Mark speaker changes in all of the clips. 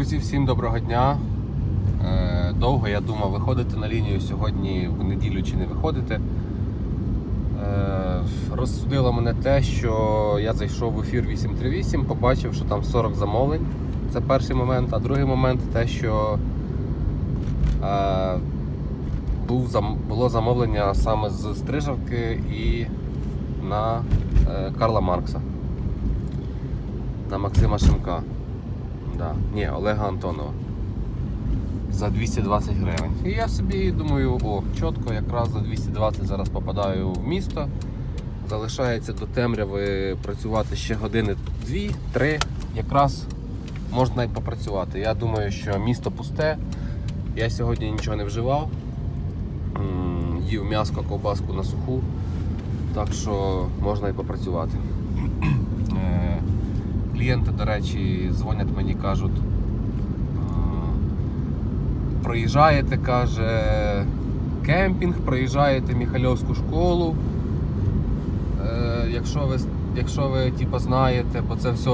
Speaker 1: Друзі, всім доброго дня. Е, Довго я думав, виходити на лінію сьогодні в неділю чи не виходити. Е, Розсудило мене те, що я зайшов в ефір 838, побачив, що там 40 замовлень. Це перший момент. А другий момент те, що е, було замовлення саме з Стрижавки і на Карла Маркса. На Максима Шимка. Да. Ні, Олега Антонова. За 220 гривень. І я собі думаю, о, чітко, якраз за 220 зараз попадаю в місто. Залишається до темряви працювати ще години 2-3. Якраз можна і попрацювати. Я думаю, що місто пусте. Я сьогодні нічого не вживав. Їв м'яско, ковбаску на суху. Так що можна і попрацювати. Е, Клієнти, до речі, дзвонять мені, кажуть, проїжджаєте, каже, кемпінг, проїжджаєте Міхальовську школу. Е, якщо ви, якщо ви типу, знаєте, бо це все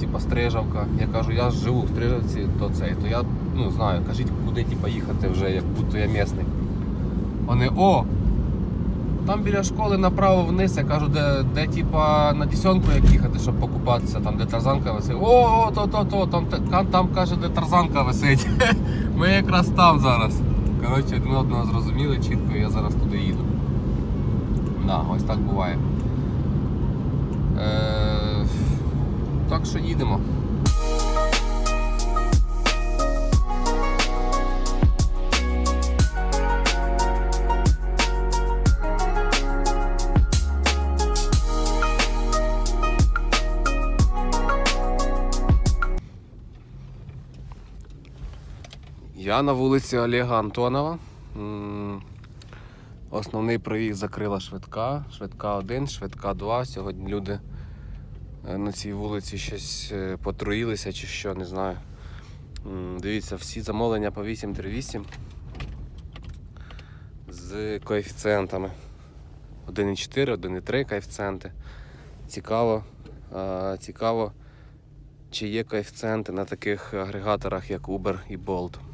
Speaker 1: типу, Стрижавка. Я кажу, я живу в Стрижавці, то цей, то я ну, знаю, кажіть, куди типу, їхати вже, як будто я місний. Вони, о! Там біля школи направо вниз, я кажу, де, де типа на десятку як їхати, щоб покупатися, там де тарзанка висить. О, о, то, то, то, там, там, там каже, де тарзанка висить. Ми якраз там зараз. Коротше, один одного зрозуміли чітко, я зараз туди їду. Да, ось так буває. Е, так що їдемо. Я на вулиці Олега Антонова. Основний проїзд закрила швидка. Швидка 1, швидка 2. Сьогодні люди е, на цій вулиці щось е, потруїлися чи що, не знаю. Дивіться, всі замовлення по 838 з коефіцієнтами. 1,4, 1,3 коефіцієнти. Цікаво, е, цікаво, чи є коефіцієнти на таких агрегаторах, як Uber і Bolt.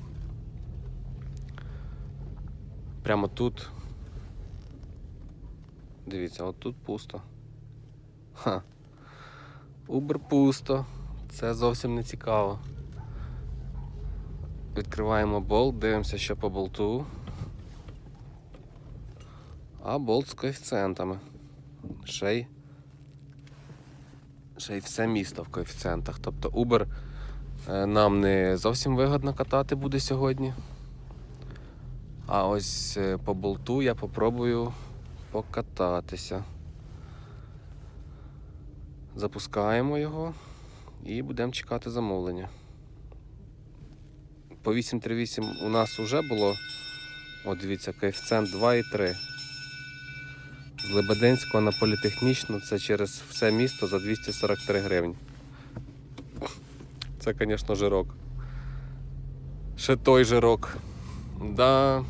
Speaker 1: Прямо тут. Дивіться, от тут пусто. Ха. Uber пусто. Це зовсім не цікаво. Відкриваємо болт, дивимося, що по болту. А болт з коефіцієнтами. Ще й ще й все місто в коефіцієнтах. Тобто Uber е, нам не зовсім вигодно катати буде сьогодні. А ось е, по болту я попробую покататися. Запускаємо його і будемо чекати замовлення. По 838 у нас вже було. От дивіться, коефіцієнт 2,3. З Лебединського на політехнічну це через все місто за 243 гривні. Це, звісно, жирок. Ще той жирок. Да.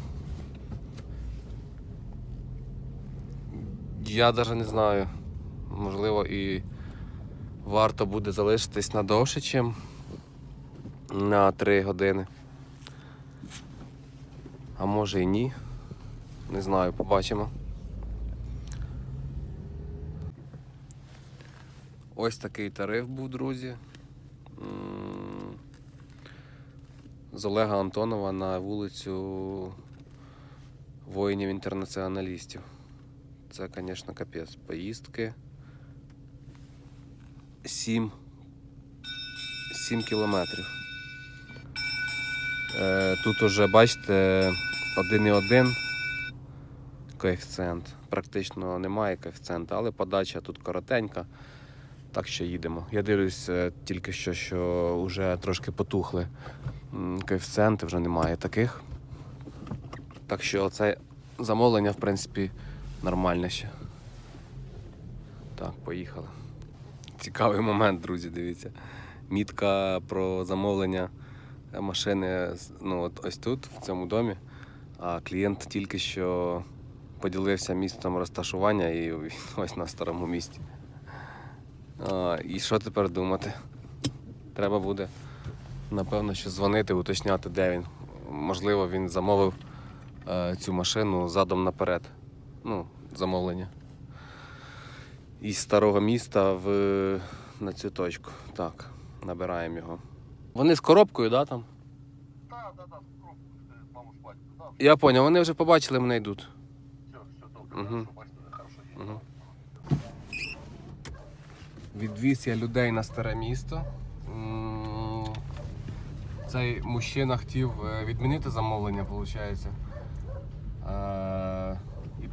Speaker 1: Я навіть не знаю. Можливо, і варто буде залишитись надовше, чим на 3 години. А може і ні. Не знаю, побачимо. Ось такий тариф був, друзі. З Олега Антонова на вулицю воїнів-інтернаціоналістів. Це, звісно, капець. Поїздки. 7, 7 кілометрів. Е, тут уже, бачите, 1,1 коефіцієнт. Практично немає коефіцієнта, але подача тут коротенька. Так що їдемо. Я дивлюсь е, тільки що, що вже трошки потухли коефіцієнти, вже немає таких. Так що це замовлення, в принципі, нормальне ще. Так, поїхали. Цікавий момент, друзі, дивіться. Мітка про замовлення машини ну, от ось тут, в цьому домі. А клієнт тільки що поділився місцем розташування і ось на старому місці. А, і що тепер думати? Треба буде Напевно, що дзвонити, уточняти, де він. Можливо, він замовив е, цю машину задом наперед. Ну, замовлення. Із старого міста в, на цю точку. Так, набираємо його. Вони з коробкою, да, там?
Speaker 2: Маму з батьком, да,
Speaker 1: Я поняв, вони вже побачили, мене йдуть.
Speaker 2: все, все добре,
Speaker 1: Мгм.
Speaker 2: хорошо, бачите, хорошо є.
Speaker 1: Мгм. Відвіз я людей на старе місто. М, Цей мужчина хотів е, відмінити замовлення, виходить.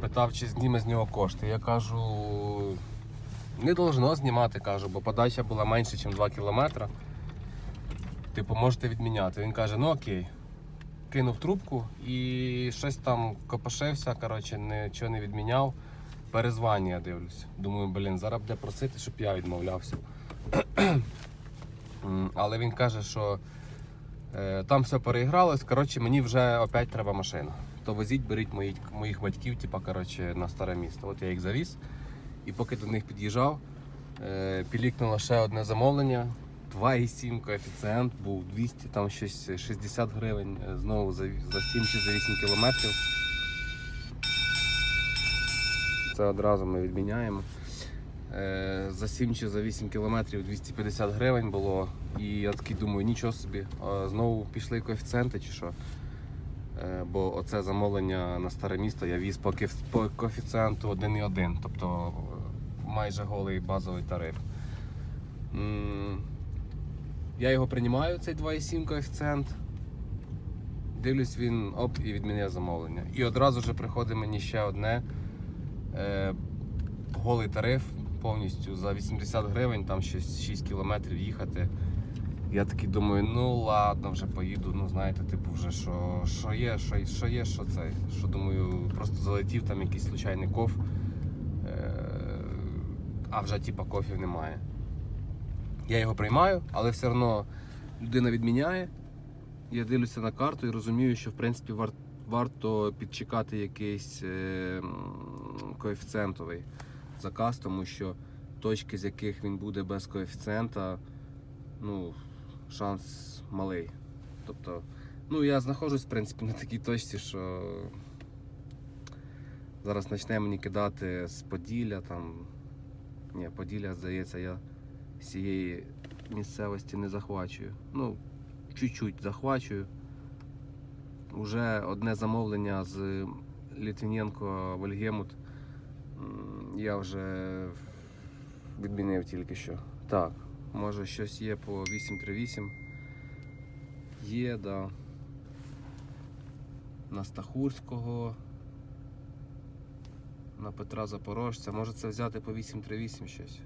Speaker 1: Питав, чи зніме з нього кошти. Я кажу, не должно знімати, кажу, бо подача була менше, ніж 2 кілометри. Типу, можете відміняти. Він каже, ну окей. Кинув трубку і щось там копошився, коротше, нічого не відміняв. Перезвання дивлюсь. Думаю, блін, зараз буде просити, щоб я відмовлявся. Але він каже, що е, там все переігралось. Коротше, мені вже опять треба машина. То возіть, беріть моїх, моїх батьків, типа, коротше, на старе місто. От я їх завіз. І поки до них під'їжджав, е, пілікнуло ще одне замовлення. 2,7 коефіцієнт був 200, там щось 60 гривень е, знову за, за 7 чи за 8 кілометрів. Це одразу ми відміняємо. Е, За 7 чи за 8 кілометрів 250 гривень було. І я такий думаю, нічого собі. Знову пішли коефіцієнти чи що. Е, Бо оце замовлення на старе місто я віз по коефіцієнту 1,1, тобто е, майже голий базовий тариф. Я його приймаю, цей 2,7 коефіцієнт. Дивлюсь, він оп і відміняє замовлення. І одразу ж приходить мені ще одне е, голий тариф повністю за 80 гривень, там щось 6 кілометрів їхати. Я такий думаю, ну ладно, вже поїду. Ну знаєте, типу, вже що, що є, що, що є, що це. Що думаю, просто залетів там якийсь случайний коф, е, а вже типа кофів немає. Я його приймаю, але все одно людина відміняє. Я дивлюся на карту і розумію, що в принципі вар- варто підчекати якийсь е, коефіцієнтовий заказ, тому що точки, з яких він буде без коефіцієнта, ну, шанс малий. Тобто, ну я знаходжусь в принципі на такій точці, що зараз почне мені кидати з Поділля там. Ні, Поділля, здається, я з цієї місцевості не захвачую. Ну, чуть-чуть захвачую. Уже одне замовлення з Літвіненко Вольгемут. Я вже відмінив тільки що. Так, може щось є по 838. Є, да. На Стахурського. На Петра Запорожця. Може це взяти по 838 щось.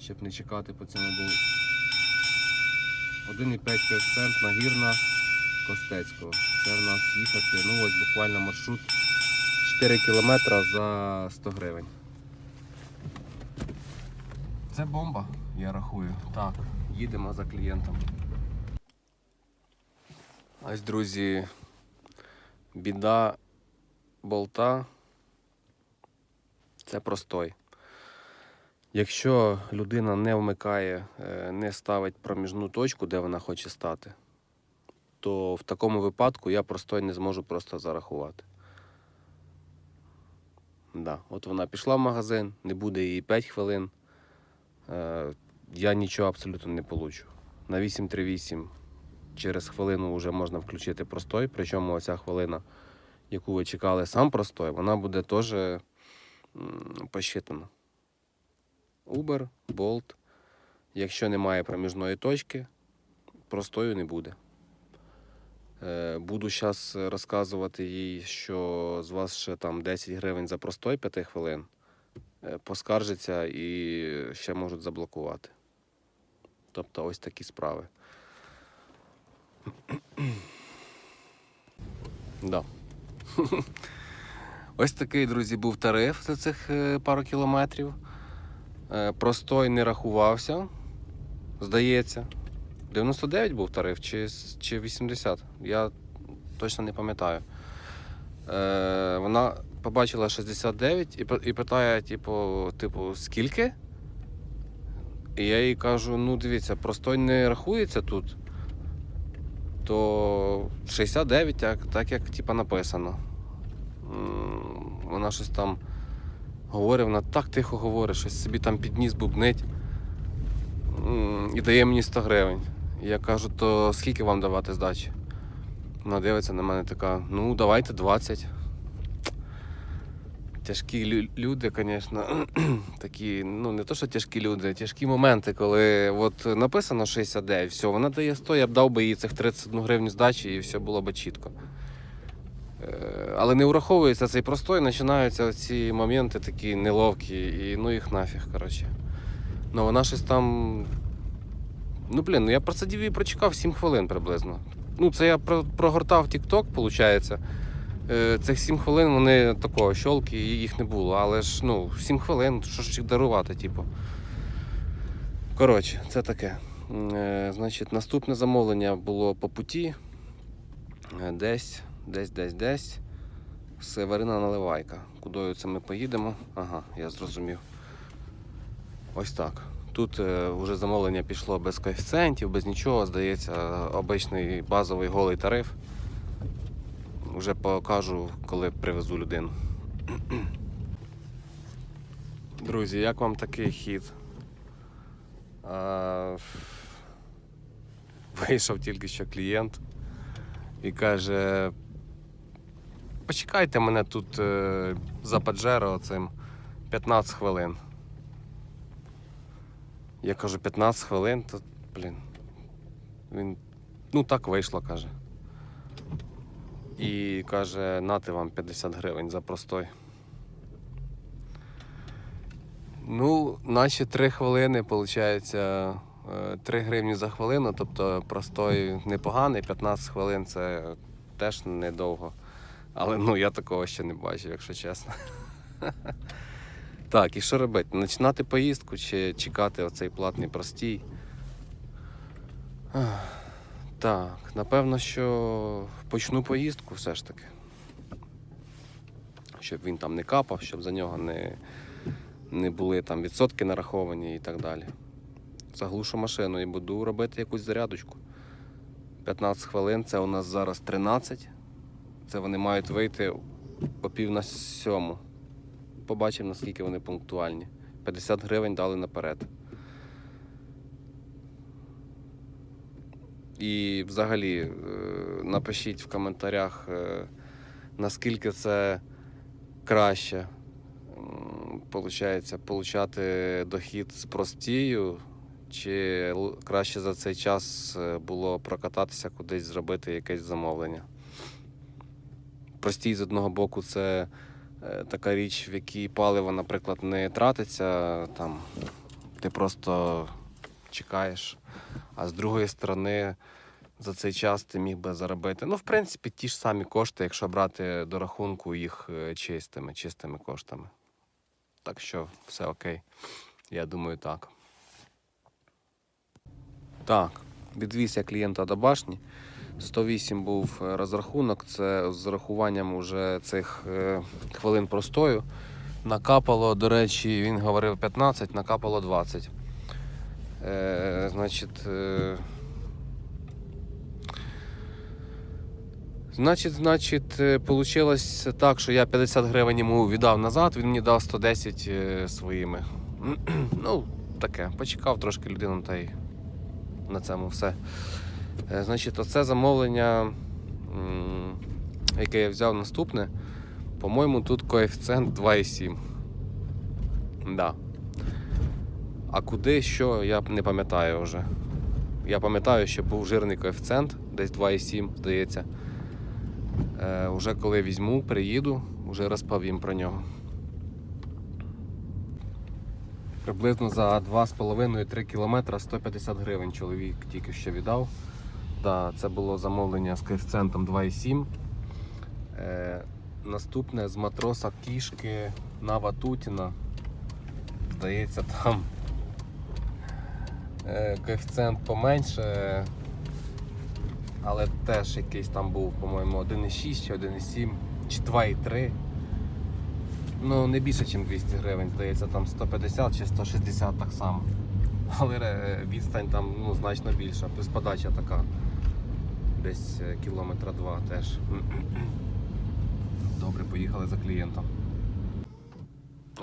Speaker 1: Щоб не чекати по цьому був 1,5 коефіцієнт нагірна Костецького. Це в нас їхати, ну ось буквально маршрут 4 кілометра за 100 гривень. Це бомба, я рахую. Так, їдемо за клієнтом. Ось, друзі, біда болта це простой. Якщо людина не вмикає, е, не ставить проміжну точку, де вона хоче стати, то в такому випадку я простой не зможу просто зарахувати. Да. От вона пішла в магазин, не буде її 5 хвилин. Е, Я нічого абсолютно не получу. На 838 через хвилину вже можна включити простой, причому оця хвилина, яку ви чекали сам простой, вона буде теж посчитана. Uber, Bolt. Якщо немає проміжної точки, простою не буде. Е, Буду зараз розказувати їй, що з вас ще там 10 гривень за простой 5 хвилин. Е, Поскаржиться і ще можуть заблокувати. Тобто ось такі справи. да. ось такий, друзі, був тариф за цих е, пару кілометрів. Е, Простой не рахувався, здається. 99 був тариф чи, чи 80? Я точно не пам'ятаю. Е, вона побачила 69 і, і питає, типу, типу, скільки? І я їй кажу: ну дивіться, простой не рахується тут, то 69, так, так як типа, написано. Вона щось там говорить, вона так тихо говорить, щось собі там під ніс бубнить і дає мені 100 гривень. Я кажу, то скільки вам давати здачі? Вона дивиться на мене така, ну давайте 20. Тяжкі люди, звісно, такі, ну не то, що тяжкі люди, а тяжкі моменти, коли от написано 69, все, вона дає 100, я б дав би їй цих 31 гривню здачі і все було б чітко. Е, Але не враховується цей простой, починаються ці моменти такі неловкі, і ну їх нафіг, коротше. Ну вона щось там. Ну, блін, ну я просидів і прочекав 7 хвилин приблизно. Ну, це я про- прогортав TikTok, виходить. Е, Цих 7 хвилин вони такого щолки, їх не було. Але ж ну, 7 хвилин, що ж їх дарувати, типу. Коротше, це таке. Е, Значить, наступне замовлення було по путі. Е, Десь, десь, десь, десь. Северина Наливайка. Кудою це ми поїдемо? Ага, я зрозумів. Ось так. Тут вже замовлення пішло без коефіцієнтів, без нічого. Здається, обичний базовий голий тариф. Вже покажу, коли привезу людину. Друзі, як вам такий хід? А, вийшов тільки що клієнт і каже: почекайте мене тут е, за Паджеро цим 15 хвилин. Я кажу, 15 хвилин, то, блін. Він, ну так вийшло, каже. І каже, нати вам 50 гривень за простой. Ну, наші 3 хвилини, виходить, 3 гривні за хвилину, тобто простой непоганий, 15 хвилин це теж недовго. Але ну я такого ще не бачив, якщо чесно. Так, і що робити? Починати поїздку чи чекати оцей платний простій? Так, напевно, що почну поїздку все ж таки. Щоб він там не капав, щоб за нього не, не були там відсотки нараховані і так далі. Заглушу машину і буду робити якусь зарядочку. 15 хвилин, це у нас зараз 13. Це вони мають вийти о пів на сьому побачимо, наскільки вони пунктуальні. 50 гривень дали наперед. І взагалі е, напишіть в коментарях, е, наскільки це краще. Получається, получати дохід з простію, чи краще за цей час е, було прокататися кудись, зробити якесь замовлення. Простій з одного боку, це така річ, в якій паливо, наприклад, не тратиться, там ти просто чекаєш. А з другої сторони, за цей час ти міг би заробити. Ну, в принципі, ті ж самі кошти, якщо брати до рахунку їх е, чистими, чистими коштами. Так що все окей. Я думаю, так. Так, відвіз я клієнта до башні. 108 був е, розрахунок, це з урахуванням уже цих е, хвилин простою. Накапало, до речі, він говорив 15, накапало 20. Е, значить, е, значить, значить, е, получилось так, що я 50 гривень йому віддав назад, він мені дав 110 е, своїми. ну, таке, почекав трошки людину та й на цьому все. Е, Значить, оце замовлення, яке я взяв наступне, по-моєму, тут коефіцієнт 2,7. Да. А куди, що, я не пам'ятаю вже. Я пам'ятаю, що був жирний коефіцієнт, десь 2,7, здається. Е, уже коли візьму, приїду, вже розповім про нього. Приблизно за 2,5-3 кілометра 150 гривень чоловік тільки що віддав. Да, це було замовлення з коефіцієнтом 2,7. Е, наступне з матроса кішки на Ватутіна. Здається, там коефіцієнт поменше, але теж якийсь там був, по-моєму, 1,6 чи 1,7 чи 2,3. Ну, не більше, ніж 200 гривень, здається, там 150 чи 160 так само. але е, відстань там ну, значно більша. Плюс подача така. Десь е, кілометра два теж. Добре, поїхали за клієнтом.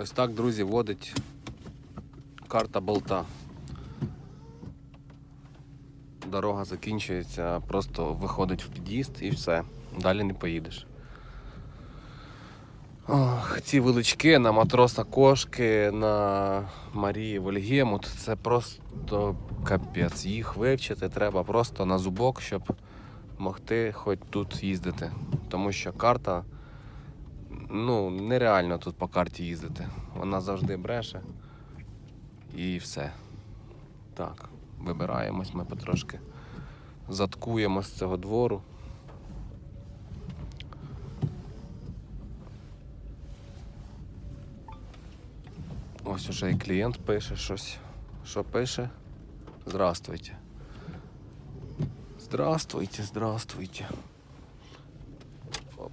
Speaker 1: Ось так, друзі, водить карта болта. Дорога закінчується, просто виходить в під'їзд і все. Далі не поїдеш. Ох, ці велички на матроса кошки, на Марії Вольгемут це просто капець. Їх вивчити треба просто на зубок, щоб могти хоч тут їздити. Тому що карта, ну, нереально тут по карті їздити. Вона завжди бреше. І все. Так, вибираємось ми потрошки. Заткуємо з цього двору. Ось уже і клієнт пише щось. Що пише? Здравствуйте. Здравствуйте, здравствуйте. Оп.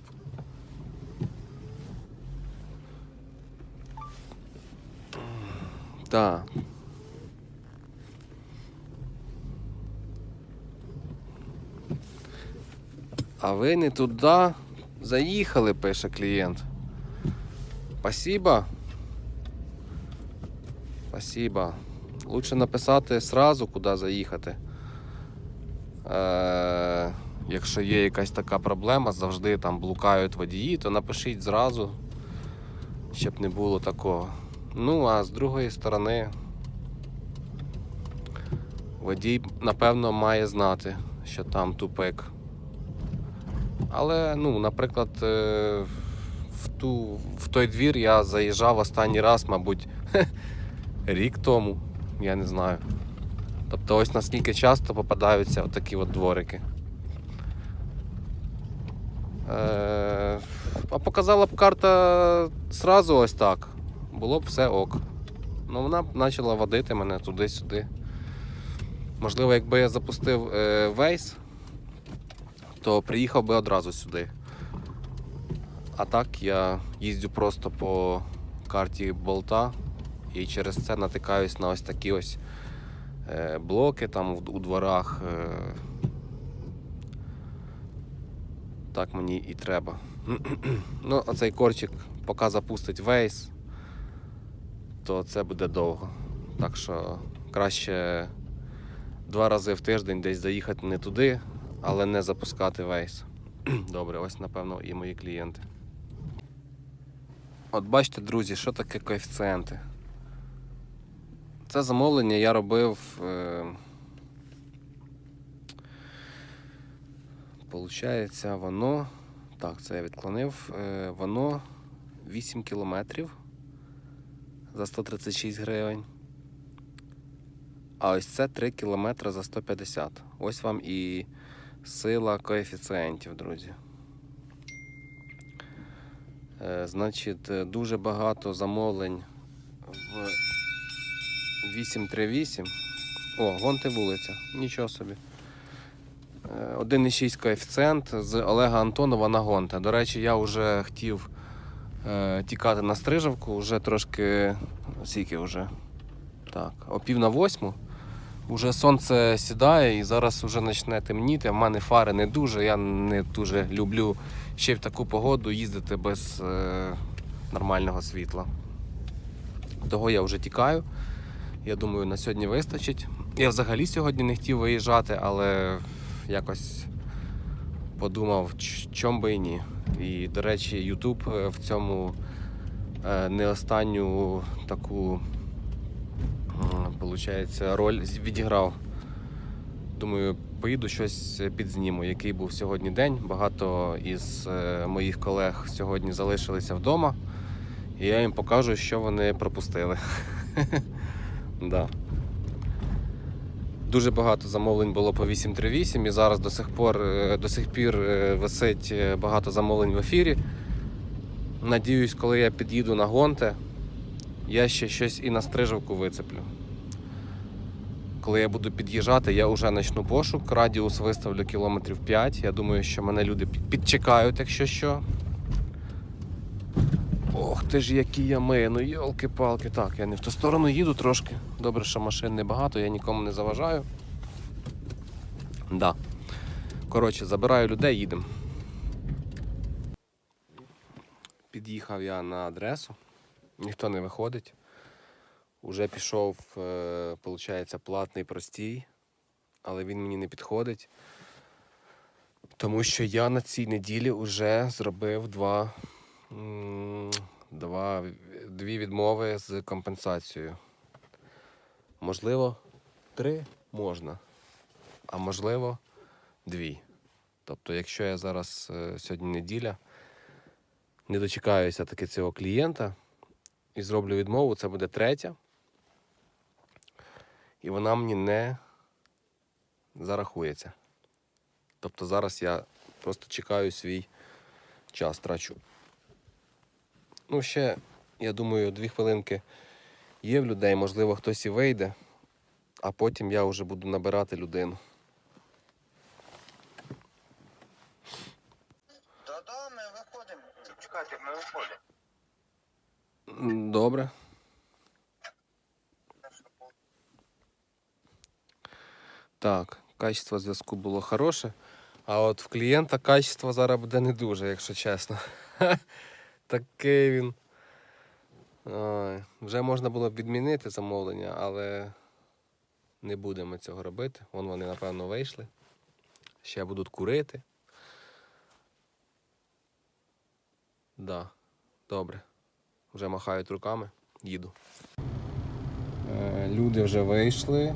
Speaker 1: Так. А ви не туди заїхали, пише клієнт. Спасибо. Спасибо. Лучше написати сразу, куди заїхати. Е, якщо є якась така проблема, завжди там блукають водії, то напишіть зразу, щоб не було такого. Ну, а з другої сторони, водій, напевно, має знати, що там тупик. Але, ну, наприклад, е, в, ту, в той двір я заїжджав останній раз, мабуть, рік тому, я не знаю. Тобто ось наскільки часто попадаються отакі от дворики. Е, а показала б карта зразу ось так. Було б все ок. Ну вона б почала водити мене туди-сюди. Можливо, якби я запустив е, Waze, то приїхав би одразу сюди. А так я їздю просто по карті болта і через це натикаюсь на ось такі ось е, блоки там у, дворах. Е, так мені і треба. ну, а цей корчик, поки запустить Waze, то це буде довго. Так що краще два рази в тиждень десь заїхати не туди, але не запускати Waze. Добре, ось напевно і мої клієнти. От бачите, друзі, що таке коефіцієнти. Це замовлення я робив. Е... Получається, воно. Так, це я відклонив. Е, воно 8 кілометрів за 136 гривень. А ось це 3 кілометри за 150. Ось вам і сила коефіцієнтів, друзі. Е, значить, е, дуже багато замовлень в 838. О, гонти вулиця. Нічого собі. Е, 1,6 коефіцієнт з Олега Антонова на гонте. До речі, я вже хотів е, тікати на стрижавку, вже трошки. Скільки вже? Так, о пів на восьму. Уже сонце сідає і зараз вже почне темніти. В мене фари не дуже. Я не дуже люблю ще в таку погоду їздити без е, нормального світла. Того я вже тікаю. Я думаю, на сьогодні вистачить. Я взагалі сьогодні не хотів виїжджати, але якось подумав, чом би і ні. І, до речі, YouTube е, в цьому е, не останню таку получається, роль відіграв. Думаю, поїду щось підзніму, який був сьогодні день. Багато із е, моїх колег сьогодні залишилися вдома, і я їм покажу, що вони пропустили. да. Дуже багато замовлень було по 838 і зараз до сих пор е, до сих пір е, висить е, багато замовлень в ефірі. Надіюсь, коли я під'їду на гонте, я ще щось і на стрижавку вицеплю. Коли я буду під'їжджати, я вже почну пошук. Радіус виставлю кілометрів 5. Я думаю, що мене люди підчекають, якщо що. Ох ти ж які ями, ну йолки-палки. Так, я не в ту сторону їду трошки. Добре, що машин небагато, я нікому не заважаю. Да. Коротше, забираю людей, їдемо. Під'їхав я на адресу, ніхто не виходить. Уже пішов, е, виходить, платний простій, але він мені не підходить. Тому що я на цій неділі вже зробив два, два, дві відмови з компенсацією. Можливо, три можна, а можливо, дві. Тобто, якщо я зараз е, сьогодні неділя, не дочекаюся таки цього клієнта і зроблю відмову, це буде третя. І вона мені не зарахується. Тобто зараз я просто чекаю свій час, трачу. Ну, ще, я думаю, дві хвилинки є в людей, можливо, хтось і вийде, а потім я вже буду набирати людину.
Speaker 3: Да-да, ми виходимо. Чекайте, ми виходимо.
Speaker 1: М, Добре. Так, качество зв'язку було хороше, а от в клієнта качество зараз буде не дуже, якщо чесно. Такий він. Ой, вже можна було б відмінити замовлення, але не будемо цього робити. Вон вони, напевно, вийшли. Ще будуть курити. Да, добре. Вже махають руками, їду. Е, Люди вже вийшли,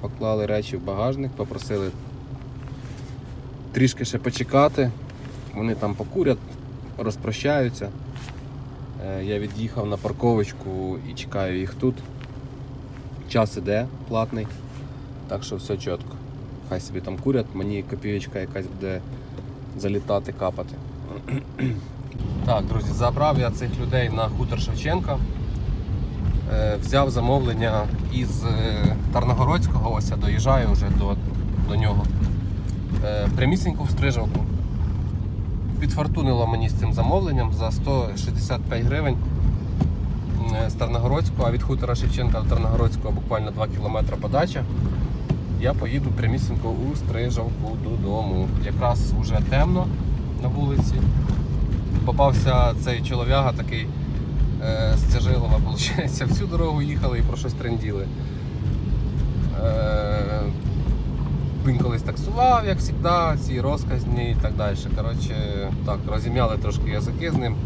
Speaker 1: поклали речі в багажник, попросили трішки ще почекати. Вони там покурять, розпрощаються. Е, Я від'їхав на парковочку і чекаю їх тут. Час іде платний, так що все чітко. Хай собі там курять, мені копієчка якась буде залітати, капати. Так, друзі, забрав я цих людей на хутор Шевченка. Е, взяв замовлення із е, Тарногородського, ось я доїжджаю вже до, до нього. Е, прямісінько в Стрижавку. Підфартунило мені з цим замовленням за 165 гривень з Тарногородського, а від хутора Шевченка до Тарногородського буквально 2 кілометри подача. Я поїду прямісінько у Стрижавку додому. Якраз уже темно на вулиці попався цей чолов'яга такий е, з Тяжилова, виходить, всю дорогу їхали і про щось тренділи. Е, він колись таксував, як завжди, ці розказні і так далі. Коротше, так, розім'яли трошки язики з ним.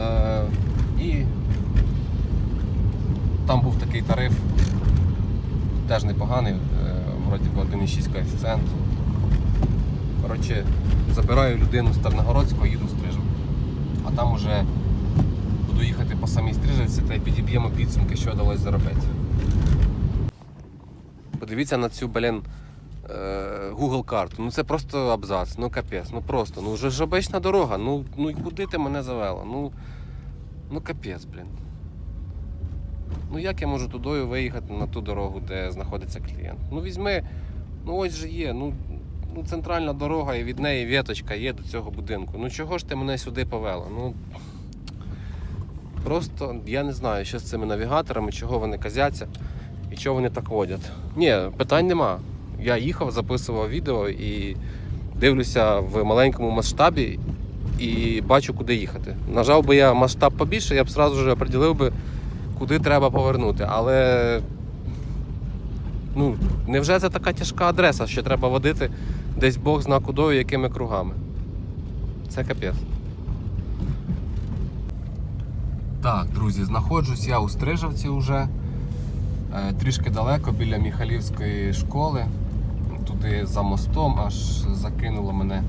Speaker 1: Е, і там був такий тариф, теж непоганий, е, вроді би 1,6 коефіцієнт. Коротше, забираю людину з Тарногородського, їду в. А там уже буду їхати по самій Стрижевці та й підіб'ємо підсумки, що вдалося заробити. Подивіться на цю, блін, е, Google карту. Ну це просто абзац, ну капець, ну просто. Ну вже ж обична дорога. Ну, ну і куди ти мене завела? Ну, ну капець, блін. Ну як я можу тудою виїхати на ту дорогу, де знаходиться клієнт? Ну візьми, ну ось же є. Ну, ну, центральна дорога і від неї віточка є до цього будинку. Ну чого ж ти мене сюди повела? Ну просто я не знаю, що з цими навігаторами, чого вони казяться і чого вони так водять. Ні, питань нема. Я їхав, записував відео і дивлюся в маленькому масштабі і бачу, куди їхати. Нажав би я масштаб побільше, я б одразу ж оприділив би, куди треба повернути. Але ну, невже це така тяжка адреса, що треба водити десь Бог зна кудою, якими кругами? Це капець. Так, друзі, знаходжусь я у Стрижавці вже. Е, Трішки далеко біля Міхалівської школи. Туди за мостом аж закинуло мене.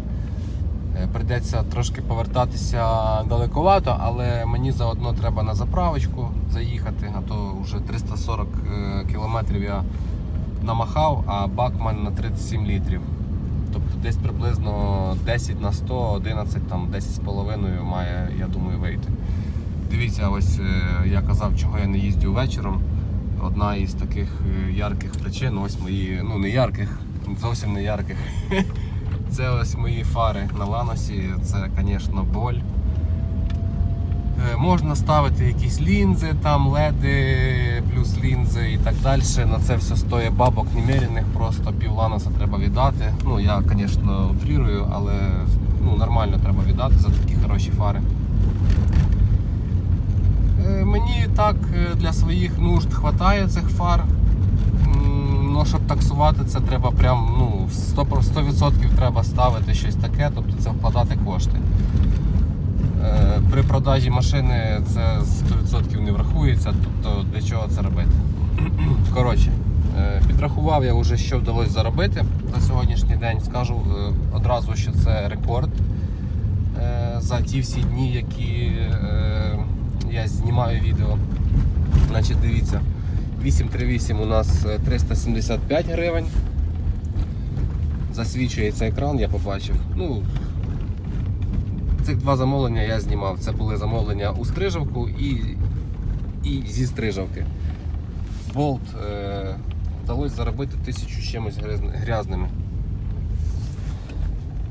Speaker 1: Е, Прийдеться трошки повертатися далековато, але мені заодно треба на заправочку заїхати, а то вже 340 е, кілометрів я намахав, а бак в мене на 37 літрів. Тобто десь приблизно 10 на 100, 11, там 10,5 має, я думаю, вийти. Дивіться, ось е, я казав, чого я не їздю вечором. Одна із таких е, ярких причин, ось мої, ну не ярких, зовсім не ярких. Це ось мої фари на ланосі. Це, звісно, боль. Е, Можна ставити якісь лінзи, там леди, плюс лінзи і так далі. На це все стоїть бабок немерених, просто півланоса треба віддати. Ну, я, звісно, утрірую, але ну, нормально треба віддати за такі хороші фари. Е, Мені так е, для своїх нужд вистачає цих фар. Ну, щоб таксувати, це треба прям ну, 100%, 100% треба ставити щось таке, тобто це вкладати кошти. Е, При продажі машини це 100% не врахується, тобто для чого це робити. Коротше, е, підрахував я вже, що вдалося заробити за сьогоднішній день. Скажу е, одразу, що це рекорд за ті всі дні, які я знімаю відео. Значить, дивіться, 838 у нас е, 375 гривень. Засвічується екран, я побачив. Ну, цих два замовлення я знімав. Це були замовлення у Стрижавку і, і зі Стрижавки. Болт е, вдалося заробити тисячу чимось грязними.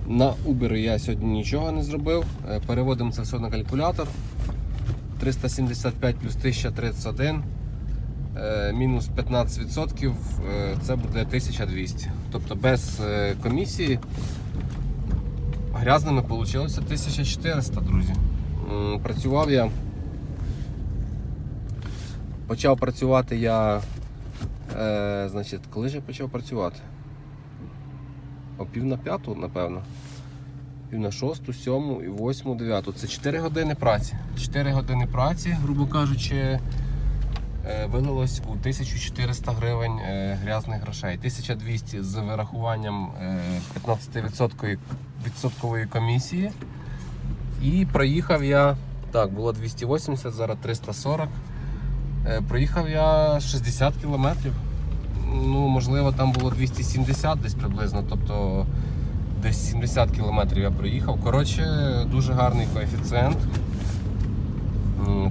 Speaker 1: На Uber я сьогодні нічого не зробив. Е, Переводимо це все на калькулятор. 375 плюс 1031. е, Мінус 15% е, це буде 1200. Тобто без комісії грязними вийшло 1400, друзі. Працював я. Почав працювати я. Е, значить, коли ж я почав працювати? О пів на п'яту, напевно. Пів на шосту, сьому і восьму, дев'яту. Це 4 години праці. 4 години праці, грубо кажучи, е, вилилось у 1400 гривень е, грязних грошей. 1200 з вирахуванням е, 15% відсоткової комісії. І проїхав я. Так, було 280, зараз 340. Е, Проїхав я 60 кілометрів. Ну, можливо, там було 270 десь приблизно, тобто десь 70 кілометрів я проїхав. Коротше, дуже гарний коефіцієнт.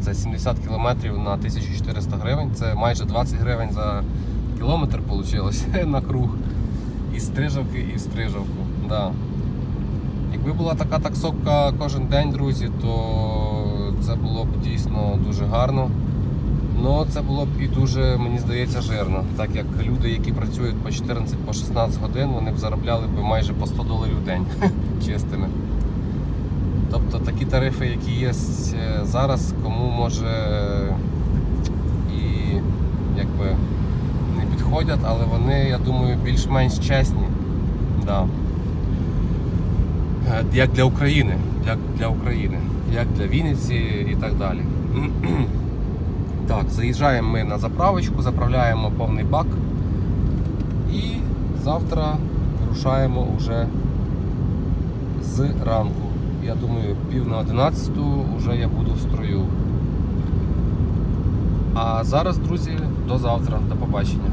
Speaker 1: Це 70 кілометрів на 1400 гривень. Це майже 20 гривень за кілометр вийшло на круг. І стрижавки, і в стрижавку. Да. Якби була така таксовка кожен день, друзі, то це було б дійсно дуже гарно. Ну, це було б і дуже, мені здається, жирно. Так як люди, які працюють по 14-16 годин, вони б заробляли б майже по 100 доларів в день чистими. Тобто такі тарифи, які є е, зараз, кому може і якби не підходять, але вони, я думаю, більш-менш чесні. Да. Е, Як для України, як для України, як для Вінниці і так далі. Так, заїжджаємо ми на заправочку, заправляємо повний бак і завтра вирушаємо вже з ранку. Я думаю, пів на одинадцяту вже я буду в строю. А зараз, друзі, до завтра, до побачення.